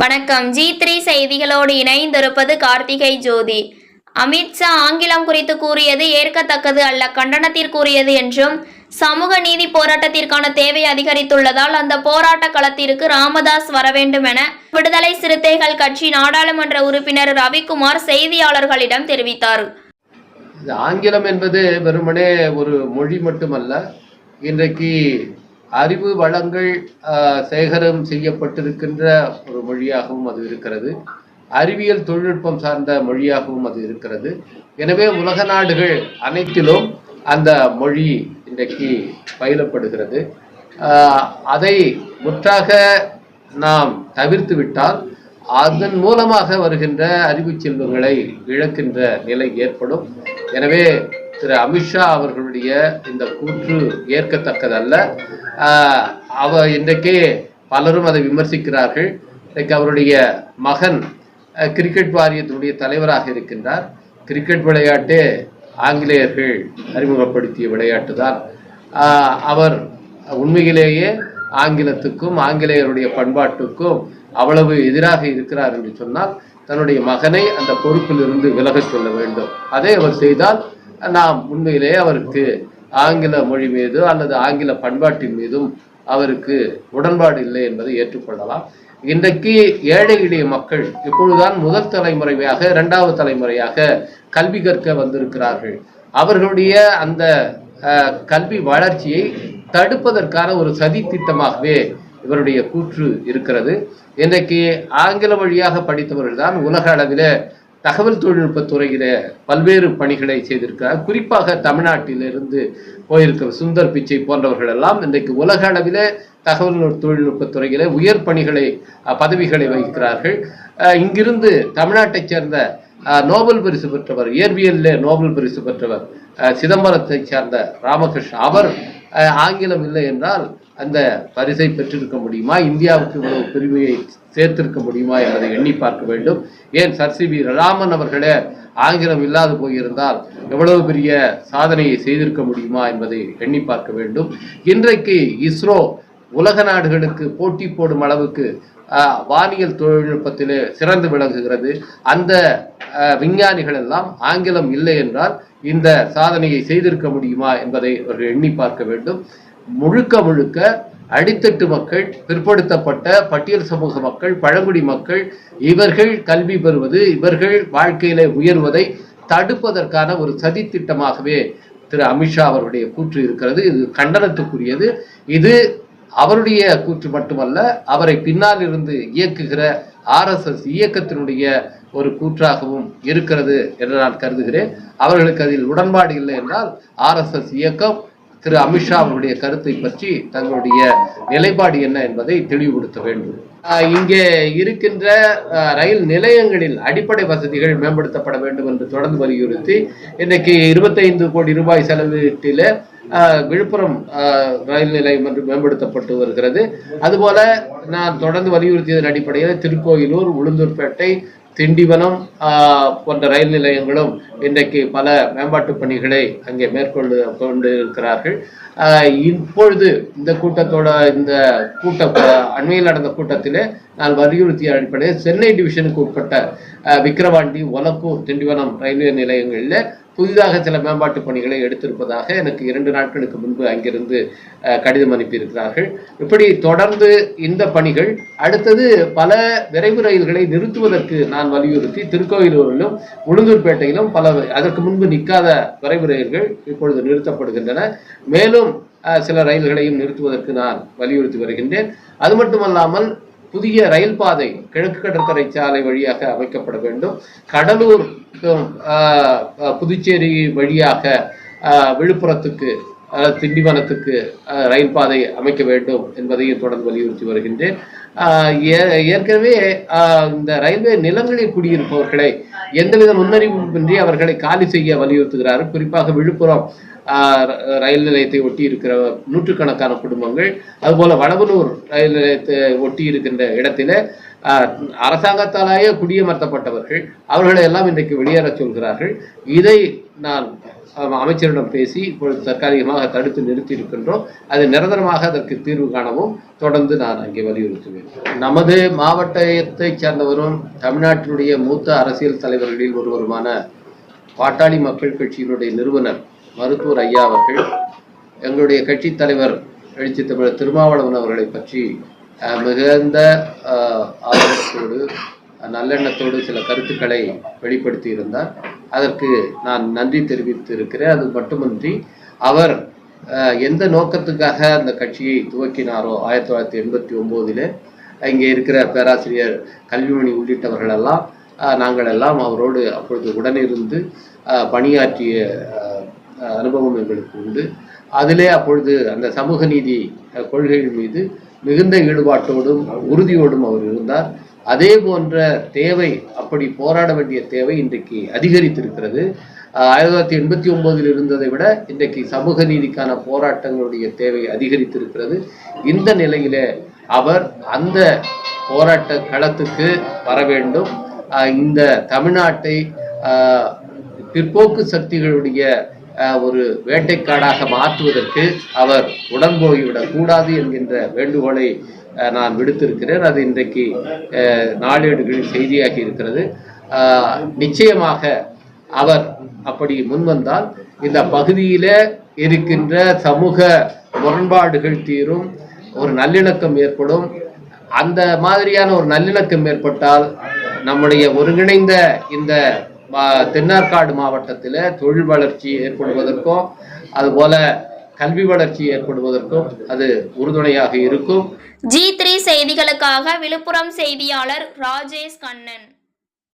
வணக்கம். G three செய்திகளோடு இணைந்திருப்பது கார்த்திகை ஜோதி. அமித்ஷா ஆங்கிலம் குறித்து கூறியது ஏற்கத்தக்கது அல்ல கண்டனத்திற்குரியது என்றும் சமூக நீதி போராட்டத்திற்கான தேவை அதிகரித்துள்ளதால் அந்த போராட்ட களத்திற்கு ராமதாஸ் வர வேண்டும் என விடுதலை சிறுத்தைகள் கட்சி நாடாளுமன்ற உறுப்பினர் ரவிக்குமார் செய்தியாளர்களிடம் தெரிவித்தார். ஆங்கிலம் என்பது வெறுமனே ஒரு மொழி மட்டுமல்ல இன்றைக்கு அறிவு வளங்கள் சேகரம் செய்யப்பட்டிருக்கின்ற ஒரு மொழியாகவும் அது இருக்கிறது. அறிவியல் தொழில்நுட்பம் சார்ந்த மொழியாகவும் அது இருக்கிறது. எனவே உலக நாடுகள் அனைத்திலும் அந்த மொழி இன்றைக்கு பயிலப்படுகிறது. அதை முற்றாக நாம் தவிர்த்து விட்டால் அதன் மூலமாக வருகின்ற அறிவு செல்வங்களை இழக்கின்ற நிலை ஏற்படும். எனவே திரு அமித்ஷா அவர்களுடைய இந்த கூற்று ஏற்கத்தக்கதல்ல. அவ இன்றைக்கே பலரும் அதை விமர்சிக்கிறார்கள். இன்றைக்கு அவருடைய மகன் கிரிக்கெட் வாரியத்தினுடைய தலைவராக இருக்கின்றார். கிரிக்கெட் விளையாட்டே ஆங்கிலேயர்கள் அறிமுகப்படுத்திய விளையாட்டு தான் அவர் உண்மையிலேயே ஆங்கிலத்துக்கும் ஆங்கிலேயருடைய பண்பாட்டுக்கும் அவ்வளவு எதிராக இருக்கிறார் என்று சொன்னால் தன்னுடைய மகனை அந்த பொறுப்பிலிருந்து விலகச் சொல்ல வேண்டும். அதை அவர் செய்தால் நாம் உண்மையிலேயே அவருக்கு ஆங்கில மொழி மீது அல்லது ஆங்கில பண்பாட்டின் மீதும் அவருக்கு உடன்பாடு இல்லை என்பதை ஏற்றுக்கொள்ளலாம். இன்றைக்கு ஏழை எளிய மக்கள் இப்பொழுதுதான் முதல் தலைமுறையாக இரண்டாவது தலைமுறையாக கல்வி கற்க வந்திருக்கிறார்கள். அவர்களுடைய அந்த கல்வி வளர்ச்சியை தடுப்பதற்கான ஒரு சதி திட்டமாகவே இவருடைய கூற்று இருக்கிறது. இன்றைக்கு ஆங்கில வழியாக படித்தவர்கள் தான் உலக அளவில் தகவல் தொழில்நுட்பத் துறையில பல்வேறு பணிகளை செய்திருக்கிறார். குறிப்பாக தமிழ்நாட்டிலிருந்து போயிருக்கிற சுந்தர் பிச்சை போன்றவர்கள் எல்லாம் இன்றைக்கு உலக அளவில் தகவல் தொழில்நுட்பத் துறையில உயர் பணிகளை பதவிகளை வகிக்கிறார்கள். இங்கிருந்து தமிழ்நாட்டைச் சேர்ந்த நோபல் பரிசு பெற்றவர் இயற்பியல்ல நோபல் பரிசு பெற்றவர் சிதம்பரத்தை சிதம்பரத்தைச் சேர்ந்த ராமகிருஷ்ணன் அவர் ஆங்கிலம் இல்லை என்றால் அந்த பரிசை பெற்றிருக்க முடியுமா? இந்தியாவுக்கு இவ்வளவு பெருமையை சேர்த்திருக்க முடியுமா என்பதை எண்ணி பார்க்க வேண்டும். ஏன் சர் சி வி ராமன் அவர்களே ஆங்கிலம் இல்லாது போயிருந்தால் எவ்வளவு பெரிய சாதனையை செய்திருக்க முடியுமா என்பதை எண்ணி பார்க்க வேண்டும். இன்றைக்கு இஸ்ரோ உலக நாடுகளுக்கு போட்டி போடும் அளவுக்கு வானியல் தொழில்நுட்பத்திலே சிறந்து விளங்குகிறது. அந்த விஞ்ஞானிகள் எல்லாம் ஆங்கிலம் இல்லை என்றால் இந்த சாதனையை செய்திருக்க முடியுமா என்பதை அவர்கள் எண்ணி பார்க்க வேண்டும். முழுக்க முழுக்க அடித்தட்டு மக்கள் பிற்படுத்தப்பட்ட பட்டியல் சமூக மக்கள் பழங்குடி மக்கள் இவர்கள் கல்வி பெறுவது இவர்கள் வாழ்க்கையில உயர்வதை தடுப்பதற்கான ஒரு சதி திட்டமாகவே திரு அமித்ஷா அவருடைய கூற்று இருக்கிறது. இது கண்டனத்துக்குரியது. இது அவருடைய கூற்று மட்டுமல்ல அவரை பின்னால் இருந்து இயக்குகிற ஆர்எஸ்எஸ் இயக்கத்தினுடைய ஒரு கூற்றாகவும் இருக்கிறது என்று நான் கருதுகிறேன். அவர்களுக்கு அதில் உடன்பாடு இல்லை என்றால் ஆர்எஸ்எஸ் இயக்கம் திரு அமித்ஷா அவருடைய கருத்தை பற்றி தங்களுடைய நிலைப்பாடு என்ன என்பதை தெளிவுபடுத்த வேண்டும். இங்கே இருக்கின்ற ரயில் நிலையங்களில் அடிப்படை வசதிகள் மேம்படுத்தப்பட வேண்டும் என்று தொடர்ந்து வலியுறுத்தி இன்னைக்கு இருபத்தைந்து கோடி ரூபாய் செலவீட்டில் விழுப்புரம் ரயில் நிலையம் என்று மேம்படுத்தப்பட்டு வருகிறது. அதுபோல நான் தொடர்ந்து வலியுறுத்தியதன் அடிப்படையில் திருக்கோயிலூர் உளுந்தூர்பேட்டை திண்டிவனம் போன்ற ரயில் நிலையங்களும் இன்றைக்கு பல மேம்பாட்டு பணிகளை அங்கே மேற்கொண்டு கொண்டு இருக்கிறார்கள் இப்பொழுது இந்த கூட்டத்தோட இந்த கூட்ட அண்மையில் நடந்த கூட்டத்திலே நான் வலியுறுத்திய அடிப்படையில் சென்னை டிவிஷனுக்கு உட்பட்ட விக்கிரவாண்டி ஒலக்கூர் திண்டிவனம் ரயில்வே நிலையங்களில் புதிதாக சில மேம்பாட்டு பணிகளை எடுத்திருப்பதாக எனக்கு இரண்டு நாட்களுக்கு முன்பு அங்கிருந்து கடிதம் அனுப்பியிருக்கிறார்கள். இப்படி தொடர்ந்து இந்த பணிகள் அடுத்தது பல விரைவு ரயில்களை நிறுத்துவதற்கு நான் வலியுறுத்தி திருக்கோயிலூரிலும் உளுந்தூர்பேட்டையிலும் பல அதற்கு முன்பு நிற்காத விரைவு ரயில்கள் இப்பொழுது நிறுத்தப்படுகின்றன. மேலும் சில ரயில்களையும் நிறுத்துவதற்கு நான் வலியுறுத்தி வருகின்றேன். அது மட்டுமல்லாமல் புதிய ரயில் பாதை கிழக்கு கடற்கரை சாலை வழியாக அமைக்கப்பட வேண்டும். கடலூர் புதுச்சேரி வழியாக விழுப்புரத்துக்கு திண்டிவனத்துக்கு ரயில் பாதை அமைக்க வேண்டும் என்பதையும் தொடர்ந்து வலியுறுத்தி வருகின்றேன். ஏ- ஏற்கனவே இந்த ரயில்வே நிலங்களில் குடியிருப்பவர்களை எந்தவித முன்னறிவிப்பின்றி அவர்களை காலி செய்ய வலியுறுத்துகிறார்கள். குறிப்பாக விழுப்புரம் ரயில் நிலையத்தை ஒட்டி இருக்கிற நூற்றுக்கணக்கான குடும்பங்கள் அதுபோல வடவனூர் ரயில் நிலையத்தை ஒட்டி இருக்கின்ற இடத்துல அரசாங்கத்தாலேயே குடியமர்த்தப்பட்டவர்கள் அவர்களை எல்லாம் இன்றைக்கு வெளியேறச் சொல்கிறார்கள். இதை நான் அமைச்சரிடம் பேசி இப்பொழுது தற்காலிகமாக தடுத்து நிறுத்தி இருக்கின்றோம். அது நிரந்தரமாக அதற்கு தீர்வு காணவும் தொடர்ந்து நான் அங்கே வலியுறுத்துவேன். நமது மாவட்டத்தைச் சேர்ந்தவரும் தமிழ்நாட்டினுடைய மூத்த அரசியல் தலைவர்களில் ஒருவருமான பாட்டாளி மக்கள் கட்சியினுடைய நிறுவனர் மருத்துவர் ஐயா அவர்கள் எங்களுடைய கட்சி தலைவர் எழுச்சி தமிழர் திருமாவளவன் அவர்களை பற்றி மிகுந்த அஹ், ஆதரவத்தோடு நல்லெண்ணத்தோடு சில கருத்துக்களை வெளிப்படுத்தி இருந்தார் அதற்கு நான் நன்றி தெரிவித்து இருக்கிறேன் அது மட்டுமின்றி அவர் எந்த நோக்கத்துக்காக அந்த கட்சியை துவக்கினாரோ ஆயிரத்தி தொள்ளாயிரத்தி எண்பத்தி ஒம்போதில் இங்கே இருக்கிற பேராசிரியர் கல்விமணி உள்ளிட்டவர்களெல்லாம் நாங்கள் எல்லாம் அவரோடு அப்பொழுது உடனிருந்து பணியாற்றிய அனுபவம் எங்களுக்கு உண்டு. அதிலே அப்பொழுது அந்த சமூக நீதி கொள்கைகள் மீது மிகுந்த ஈடுபாட்டோடும் உறுதியோடும் அவர் இருந்தார். அதே போன்ற தேவை அப்படி போராட வேண்டிய தேவை இன்றைக்கு அதிகரித்திருக்கிறது. ஆயிரத்தி தொள்ளாயிரத்தி எண்பத்தி ஒன்பதில் இருந்ததை விட இன்றைக்கு சமூக நீதிக்கான போராட்டங்களுடைய தேவை அதிகரித்திருக்கிறது. இந்த நிலையிலே அவர் அந்த போராட்ட களத்துக்கு வர வேண்டும். இந்த தமிழ்நாட்டை பிற்போக்கு சக்திகளுடைய ஒரு வேட்டைக்காடாக மாற்றுவதற்கு அவர் உடன் போய்விடக் கூடாது என்கின்ற வேண்டுகோளை நான் விடுத்திருக்கிறேன். அது இன்றைக்கு நாளேடுகளில் செய்தியாகி இருக்கிறது. நிச்சயமாக அவர் அப்படி முன்வந்தால் இந்த பகுதியில இருக்கின்ற சமூக முரண்பாடுகள் தீரும் ஒரு நல்லிணக்கம் ஏற்படும். அந்த மாதிரியான ஒரு நல்லிணக்கம் ஏற்பட்டால் நம்முடைய ஒருங்கிணைந்த இந்த தென்னார்காடு மாவட்டத்தில் தொழில் வளர்ச்சி ஏற்படுவதற்கும் அதுபோல கல்வி வளர்ச்சி ஏற்படுவதற்கும் அது உறுதுணையாக இருக்கும். ஜி த்ரீ செய்திகளுக்காக விழுப்புரம் செய்தியாளர் ராஜேஷ் கண்ணன்.